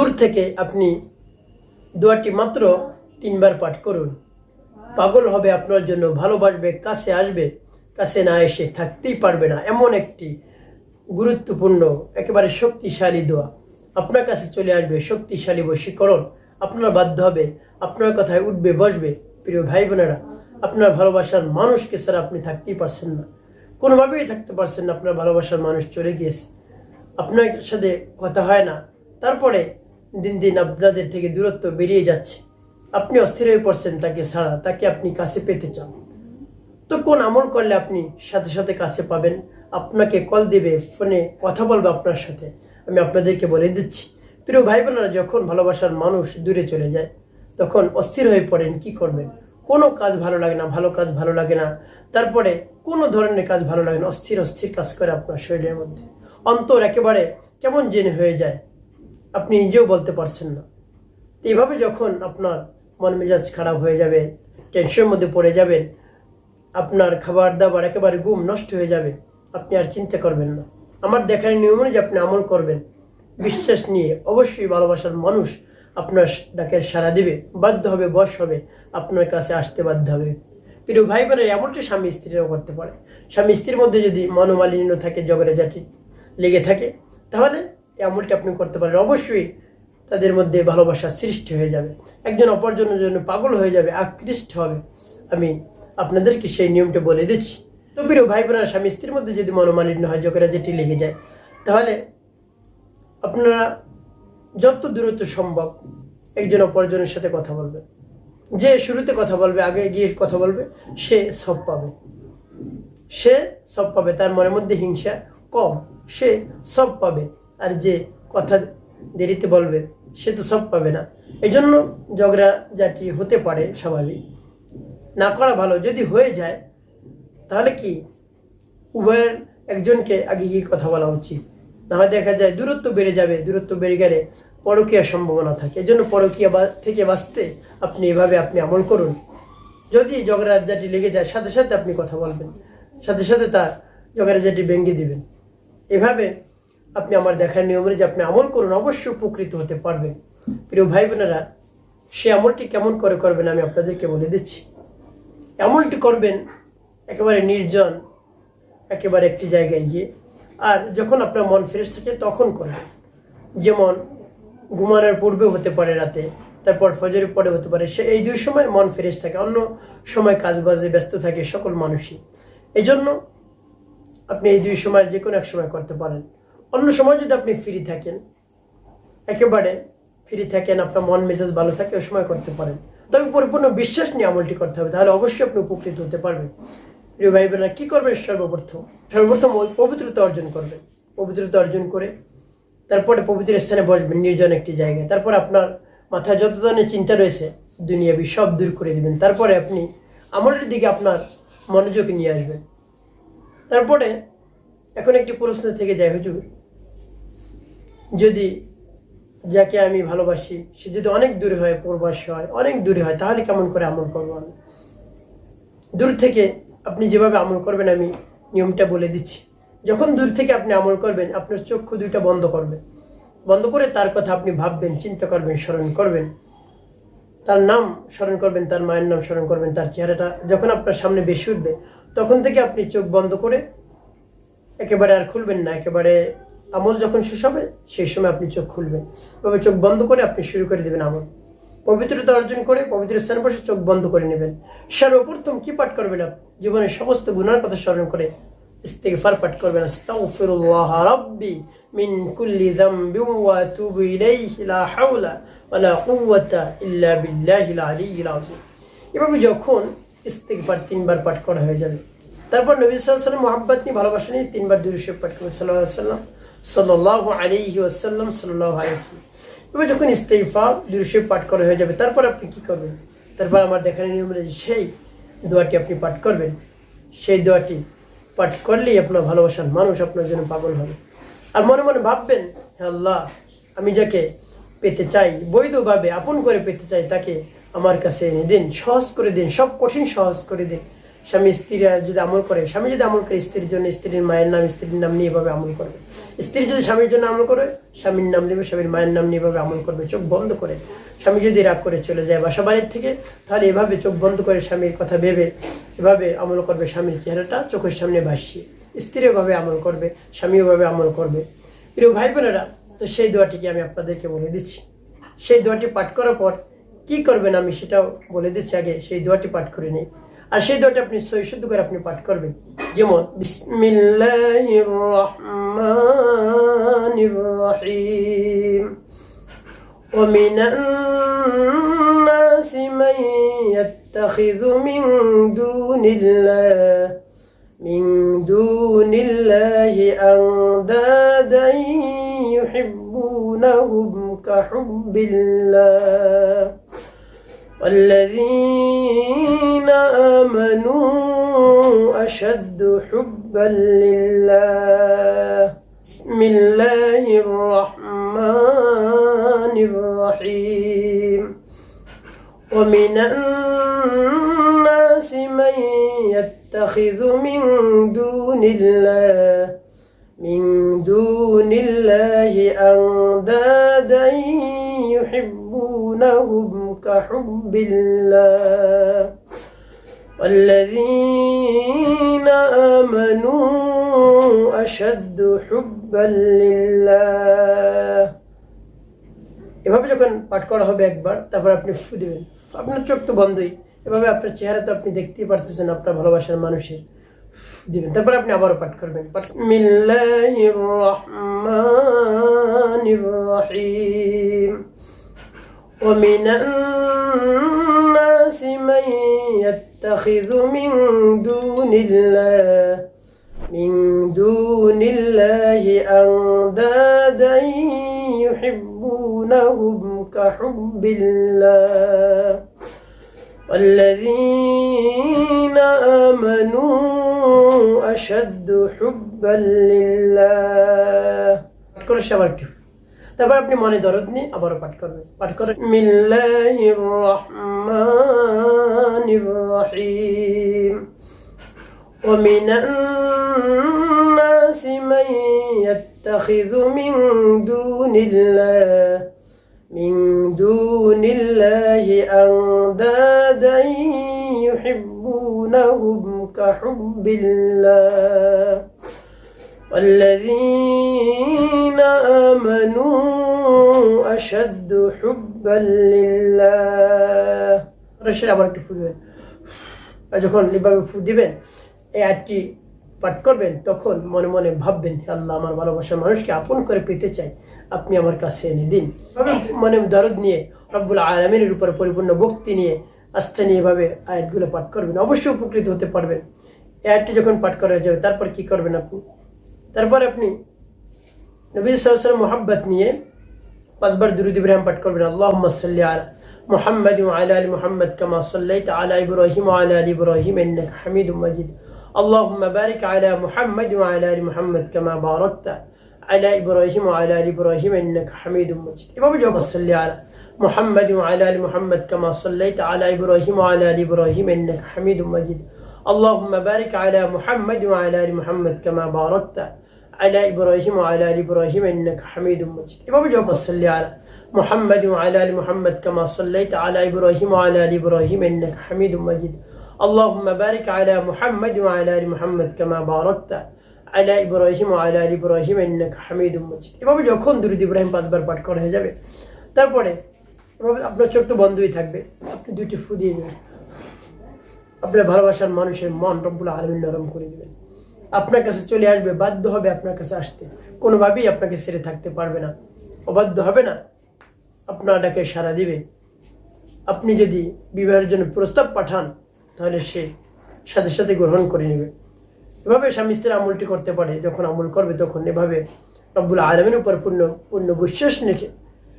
দূর থেকে আপনি দোয়াটি মাত্র তিনবার পাঠ করুন। পাগল হবে আপনার জন্য, ভালোবাসবে, কাছে আসবে, কাছে না এসে থাকতেই পারবে না। এমন একটি গুরুত্বপূর্ণ, একেবারে শক্তিশালী দোয়া। আপনার কাছে চলে আসবে শক্তিশালী বশীকরণ। আপনার বাধ্য হবে, আপনার কথায় উঠবে, বসবে। প্রিয় ভাই বোনেরা আপনার ভালোবাসার মানুষকে ছাড়া আপনি থাকতেই পারছেন না। কোনোভাবেই থাকতে পারছেন না, আপনার ভালোবাসার মানুষ চলে গিয়েছে। আপনার সাথে কথা হয় না। তারপরে দিন দিন আপনাদের থেকে দূরত্ব বেরিয়ে যাচ্ছে। আপনি অস্থির হয়ে পড়ছেন তাকে ছাড়া, তাকে আপনি কাছে পেতে চান। তো কোন আমল করলে আপনি সাথে সাথে কাছে পাবেন? আপনাকে কল দেবে, ফোনে কথা বলবে আপনার সাথে। আমি আপনাদেরকে বলে দিচ্ছি, প্রিয় ভাই বোনেরা যখন ভালোবাসার মানুষ দূরে চলে যায়, তখন অস্থির হয়ে পড়েন, কি করবেন? কোনো কাজ ভালো লাগে না, ভালো কাজ ভালো লাগে না। তারপরে কোনো ধরনের কাজ ভালো লাগে না, অস্থির অস্থির কাজ করে আপনার শরীরের মধ্যে। অন্তর একেবারে কেমন জেনে হয়ে যায়। আপনি নিজেও বলতে পারছেন না। তো এইভাবে যখন আপনার মন মেজাজ খারাপ হয়ে যাবে টেনশনের মধ্যে পড়ে যাবেন আপনার খাবার দাবার একেবারে ঘুম নষ্ট হয়ে যাবে, আপনি আর চিন্তা করবেন না। আমার দেখার নিয়ম অনুযায়ী আপনি আমল করবেন। বিশ্বাস নিয়ে অবশ্যই ভালোবাসার মানুষ আপনার ডাকে সাড়া দিবে, বাধ্য হবে, বশ হবে, আপনার কাছে আসতে বাধ্য হবে। প্রিয় ভাই বোনের এমনটি স্বামী স্ত্রীরাও করতে পারে। স্বামী স্ত্রীর মধ্যে যদি মনোমালিন্য থাকে জাতি লেগে থাকে, তাহলে এই আমলটি আপনি করতে পারেন। অবশ্যই তাদের মধ্যে ভালোবাসা সৃষ্টি হয়ে যাবে। একজন অপরজনের জন্য পাগল হয়ে যাবে, আকৃষ্ট হবে। আমি আপনাদেরকে সেই নিয়মটা বলে দিচ্ছি। তো প্রিয় ভাই বোনেরা স্বামী স্ত্রীর মধ্যে যদি মনোমালিন্য হয় জগরা যেটি লেগে যায়, তাহলে আপনারা যত দূরত্ব সম্ভব একজন অপরজনের সাথে কথা বলবেন যে শুরুতে কথা বলবে, আগে গিয়ে কথা বলবে, সে সব পাবে। সে সব পাবে, তার মনের মধ্যে হিংসা কম, সে সব পাবে। আর যে কথা দেরিতে বলবে, সে তো সব পাবে না। এই জন্য ঝগড়া জাতি হতে পারে স্বাভাবিক। না করা ভালো, যদি হয়ে যায়, তাহলে কি? উভয়ের একজনকে আগে গিয়ে কথা বলা উচিত। না হয় দেখা যায় দূরত্ব বেড়ে যাবে, দূরত্ব বেড়ে গেলে পরকীয়ার সম্ভাবনা থাকে। এজন্য পরকীয়া থেকে বাঁচতে আপনি এভাবে আপনি আমল করুন। যদি ঝগড়াঝাটি লেগে যায়, সাথে সাথে আপনি কথা বলবেন। সাথে সাথে তার ঝগড়াঝাটি ভেঙে দিবেন। এভাবে আপনি আমার দেখার নিয়ম যে আপনি আমল করুন, অবশ্যই উপকৃত হতে পারবেন। প্রিয় ভাই বোনেরা, সে আমলটি কেমন করে করবেন আমি আপনাদেরকে বলে দিচ্ছি। আমলটি করবেন একেবারে নির্জন, একেবারে একটি জায়গায় গিয়ে। আর যখন আপনার মন ফ্রেশ থাকে, তখন করবেন। যেমন ঘুমানোর পূর্বে হতে পারে রাতে, তারপর ফজরের পরে হতে পারে। সে এই দুই সময় মন ফ্রেশ থাকে, অন্য সময় কাজ বাজে ব্যস্ত থাকে সকল মানুষই। এই জন্য আপনি এই দুই সময় যে কোনো এক সময় করতে পারেন। অন্য সময় যদি আপনি ফ্রি থাকেন, একেবারে ফ্রি থাকেন, আপনার মন, মেজাজ ভালো থাকে, ওই সময় করতে পারেন। তবে পরিপূর্ণ বিশ্বাস নিয়ে আমলটি করতে হবে, তাহলে অবশ্যই আপনি উপকৃত হতে পারবেন। প্রিয় ভাই বোনেরা কি করবেন? সর্বপ্রথম সর্বপ্রথম ওই পবিত্রতা অর্জন করবেন। পবিত্রতা অর্জন করে তারপরে পবিত্র স্থানে বসবেন, নির্জন একটি জায়গায়। তারপর আপনার মাথায় যত ধরনের চিন্তা রয়েছে, দুনিয়াবি সব দূর করে দিবেন। তারপরে আপনি আমলের দিকে আপনার মনোযোগ নিয়ে আসবেন। তারপরে এখন একটি প্রশ্ন থেকে যায়, হুজুর যদি যাকে আমি ভালোবাসি, সে যদি অনেক দূরে হয়, প্রবাসী হয়, অনেক দূরে হয়, তাহলে কেমন করে আমল করব আমি? দূর থেকে আপনি যেভাবে আমল করবেন, আমি নিয়মটা বলে দিচ্ছি। যখন দূর থেকে আপনি আমল করবেন, আপনার চক্ষু দুইটা বন্ধ করবেন বন্ধ করে তার কথা আপনি ভাববেন, চিন্তা করবেন, স্মরণ করবেন। তার নাম স্মরণ করবেন, তার মায়ের নাম স্মরণ করবেন, তার চেহারাটা যখন আপনার সামনে বেশি উঠবে, তখন থেকে আপনি চোখ বন্ধ করে একেবারে আর খুলবেন না, একেবারে আমল যখন শেষ হবে, সেই সময় আপনি চোখ খুলবেন। তবে চোখ বন্ধ করে আপনি শুরু করে দেবেন আমল। পবিত্রতা অর্জন করে পবিত্র স্থানে বসে চোখ বন্ধ করে নেবেন। সর্বপ্রথম কি পাঠ করবেন আপনি? জীবনের সমস্ত গুণার কথা স্মরণ করে ইস্তেগফার পাঠ করবেন। আস্তাগফিরুল্লাহ রাব্বি মিন কুল্লি যামবিন ওয়া আতুবু ইলাইহি লা হাওলা এভাবে যখন ইস্তেগফার তিনবার পাঠ করা হয়ে যাবে, তারপর নবী সাল্লাল্লাহু আলাইহি মহাব্বত নিয়ে ভালোবাসা নিয়ে তিনবার দুরূদ পাঠ করবেন সাল্লাল্লাহু আলাইহি ওয়াসাল্লাম। সাল্লাল্লাহু আলাইহি ওয়াসাল্লাম, সাল্লাল্লাহু আলাইহি এবার যখন ইস্তেগফার দুরূদ পাঠ করা হয়ে যাবে, তারপর আপনি কি করবেন? তারপর আমার দেখার নিয়ম অনুযায়ী সেই দোয়াটি আপনি পাঠ করবেন। সেই দোয়াটি পাঠ করলেই আপনার ভালোবাসার মানুষ আপনার জন্য পাগল হবে। আর মনে মনে ভাববেন আল্লাহ, আমি যাকে পেতে চাই, বৈধভাবে, আপন করে পেতে চাই, তাকে আমার কাছে এনে দিন, সহজ করে দিন, সব কঠিন সহজ করে দিন। স্বামী স্ত্রীরা যদি আমল করে, স্বামী যদি আমল করে, স্ত্রীর জন্য স্ত্রীর মায়ের নাম, স্ত্রীর নাম নিয়ে এভাবে আমল করবে। স্ত্রী যদি স্বামীর জন্য আমল করে, স্বামীর নাম নেবে স্বামীর মায়ের নাম নিয়ে এভাবে আমল করবে, চোখ বন্ধ করে। স্বামী যদি রাগ করে চলে যায় বাসা বাড়ির থেকে, তাহলে এভাবে চোখ বন্ধ করে স্বামীর কথা ভেবে, এভাবে আমল করবে স্বামীর চেহারাটা চোখের সামনে ভাসিয়ে। স্ত্রী এভাবে আমল করবে, স্বামী এভাবে আমল করবে। প্রিয় ভাই বোনেরা তো সেই দোয়াটিকে আমি আপনাদেরকে বলে দিচ্ছি। সেই দোয়াটি পাঠ করার পর কি করবেন আমি সেটাও বলে দিচ্ছি আগে, সেই দোয়াটি পাঠ করে নিই। আর সেই দোয়াটি আপনি সই শুদ্ধ করে আপনি পাঠ করবেন যেমন বিসমিল্লাহির রহমানির রহিম ومن الناس من يتخذ من دون الله من دون الله أندادا يحبونهم كحب الله والذين آمنوا أشد حبا لله. بسم الله الرحمن الرحيم. ومن الناس من يتخذ من دون الله من دون الله أندادا يحبونهم كحب الله والذين آمنوا أشد حبا لله এভাবে যখন পাঠ করা হবে একবার তারপর আপনি ফু দেবেন আপনার চোখ তো বন্ধই এভাবে আপনার চেহারা তো আপনি দেখতেই পারতেছেন আপনার ভালোবাসার মানুষের দিবেন তারপর আপনি আবারও পাঠ করবেন বিসমিল্লাহির রহমানির রহিম ومن الناس من يتخذ من دون الله من دون الله أندادا يحبونهم كحب الله. والذين آمنوا أشد حبا لله. كل شبكة তারপর আপনি মনে দরদ নিয়ে আবারও পাঠ করবেন পাঠ করে মিল্লাহির রহমানির রহিম ومن الناس من يتخذ من دون الله من دون الله أندادا يحبونهم كحب الله والذين آمنوا أشد حبا لله রসের আবার একটু ফু দিবেন আর যখন এভাবে ফু দিবেন এই আটটি পাঠ করবেন তখন মনে মনে ভাববেন হে আল্লাহ আমার ভালোবাসার মানুষকে আপন করে পেতে চাই আপনি আমার কাছে এনে দিন এভাবে মনে দরদ নিয়ে রব্বুল আলমিনের উপর পরিপূর্ণ ভক্তি নিয়ে আস্থা নিয়ে এভাবে আয়াতগুলো পাঠ করবেন অবশ্যই উপকৃত হতে পারবেন এই আয়াতটি যখন পাঠ করা যাবে তারপর কি করবেন আপনি তারপর আপনি নবী সাল্লাম মোহাব্বত নিয়ে পাঁচবার দুরুদ ইব্রাহিম পাঠ করবেন আল্লাহ সাল্লি আলা محمد وعلى ال محمد كما صليت على ابراهيم وعلى ال ابراهيم انك حميد مجيد اللهم بارك على محمد وعلى ال محمد كما باركت على ابراهيم وعلى ال ابراهيم انك حميد مجيد এভাবে জবাব صلي على محمد وعلى ال محمد كما صليت على ابراهيم وعلى ال ابراهيم انك حميد مجيد اللهم بارك على محمد وعلى ال محمد كما باركت على ابراهيم وعلى ال ابراهيم انك حميد مجيد এভাবে জবাব صلي على محمد وعلى ال محمد كما صليت على ابراهيم وعلى ال ابراهيم انك حميد مجيد اللهم بارك على محمد وعلى ال محمد كما باركت على ابراهيم وعلى ال ابراهيم انك حميد مجيد এভাবে যখন দুরুদ ইব্রাহিম পাঁচবার পাঠ করা হয়ে যাবে তারপরে এভাবে আপনার চোখ তো বন্ধই থাকবে আপনি দুইটি ফু দিয়ে নেবেন আপনার ভালোবাসার মানুষের মন রব্বুল আলমিন নরম করে দেবেন আপনার কাছে চলে আসবে, বাধ্য হবে আপনার কাছে আসতে। কোনোভাবেই আপনাকে ছেড়ে থাকতে পারবে না। অবাধ্য হবে না? আপনার ডাকে সাড়া দিবে। আপনি যদি বিবাহের জন্য প্রস্তাব পাঠান, তাহলে সে সাথে সাথে গ্রহণ করে নেবে। এভাবে স্বামী স্ত্রী আমলটি করতে পারে, যখন আমল করবে তখন এভাবে রব্বুল আলমের উপর পূর্ণ পূর্ণ বিশ্বাস রেখে।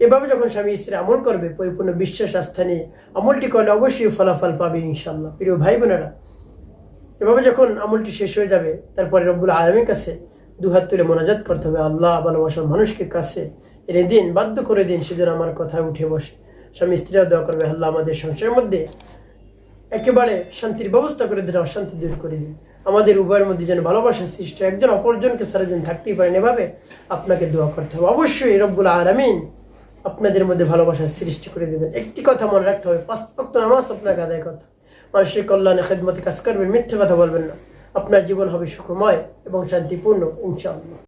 এভাবে যখন স্বামী স্ত্রী আমল করবে, পরিপূর্ণ বিশ্বাস, আস্থা নিয়ে আমলটি করলে অবশ্যই ফলাফল পাবে ইনশাল্লাহ প্রিয় ভাই বোনেরা এভাবে যখন আমলটি শেষ হয়ে যাবে, তারপরে রব্বুল আলমীর কাছে দুহাত তুলে মোনাজাত করতে হবে আল্লাহ ভালোবাসার মানুষকে কাছে এনে দিন, বাধ্য করে দিন সেজন্য আমার কথা উঠে বসে স্বামী স্ত্রীরা দোয়া করবে, আল্লাহ আমাদের সংসারের মধ্যে একেবারে শান্তির ব্যবস্থা করে দিন, অশান্তি দূর করে দিন আমাদের উভয়ের মধ্যে যেন ভালোবাসার সৃষ্টি। একজন অপরজনকে সারা যেন থাকতেই পারেন এভাবে আপনাকে দোয়া করতে হবে অবশ্যই রব্বুল আলামিন আপনাদের মধ্যে ভালোবাসার সৃষ্টি করে দেবেন একটি কথা মনে রাখতে হবে, পাঁচ নামাজ আপনাকে আদায় করতে। মানুষের কল্যাণে খেদমতে কাজ করবেন, মিথ্যে কথা বলবেন না। আপনার জীবন হবে সুখময় এবং শান্তিপূর্ণ, ইনশাআল্লাহ।